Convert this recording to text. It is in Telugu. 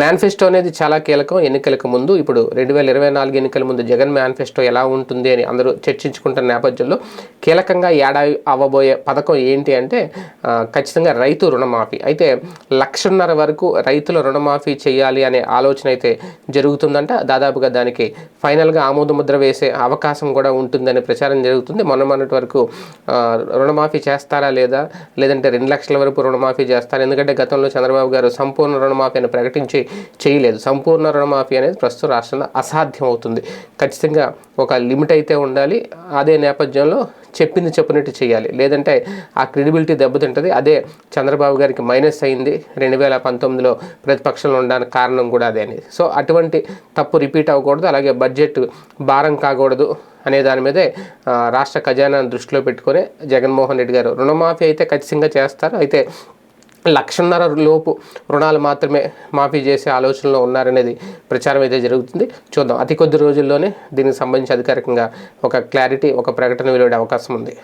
మేనిఫెస్టో అనేది చాలా కీలకం. ఎన్నికలకు ముందు ఇప్పుడు రెండు వేల ఇరవై నాలుగు ఎన్నికల ముందు జగన్ మేనిఫెస్టో ఎలా ఉంటుంది అని అందరూ చర్చించుకుంటున్న నేపథ్యంలో కీలకంగా ఏడాది అవ్వబోయే పథకం ఏంటి అంటే ఖచ్చితంగా రైతు రుణమాఫీ. అయితే లక్షన్నర వరకు రైతుల రుణమాఫీ చేయాలి అనే ఆలోచన అయితే జరుగుతుందంట. దాదాపుగా దానికి ఫైనల్గా ఆమోదముద్ర వేసే అవకాశం కూడా ఉంటుందనే ప్రచారం జరుగుతుంది. మొన్న మొన్నటి వరకు రుణమాఫీ చేస్తారా లేదా? లేదంటే రెండు లక్షల వరకు రుణమాఫీ చేస్తారా? ఎందుకంటే గతంలో చంద్రబాబు గారు సంపూర్ణ రుణమాఫీని ప్రకటించి చేయలేదు. సంపూర్ణ రుణమాఫీ అనేది ప్రస్తుత రాష్ట్రంలో అసాధ్యం అవుతుంది ఖచ్చితంగా ఒక లిమిట్ అయితే ఉండాలి. అదే నేపథ్యంలో చెప్పింది చెప్పినట్టు చేయాలి. లేదంటే ఆ క్రెడిబిలిటీ దెబ్బతింటుంది. అదే చంద్రబాబు గారికి మైనస్ అయింది. రెండు వేల పంతొమ్మిదిలో ప్రతిపక్షంలో ఉండడానికి కారణం కూడా అదే అని సో అటువంటి తప్పు రిపీట్ అవ్వకూడదు. అలాగే బడ్జెట్ భారం కాకూడదు అనే దాని మీదే రాష్ట్ర ఖజానాను దృష్టిలో పెట్టుకొని జగన్మోహన్ రెడ్డి గారు రుణమాఫీ అయితే ఖచ్చితంగా చేస్తారు. అయితే లక్షన్నర లోపు రుణాలు మాత్రమే మాఫీ చేసే ఆలోచనలో ఉన్నారనేది ప్రచారం అయితే జరుగుతుంది. చూద్దాం. అతి కొద్ది రోజుల్లోనే దీనికి సంబంధించి అధికారికంగా ఒక క్లారిటీ ఒక ప్రకటన వెలువడే అవకాశం ఉంది.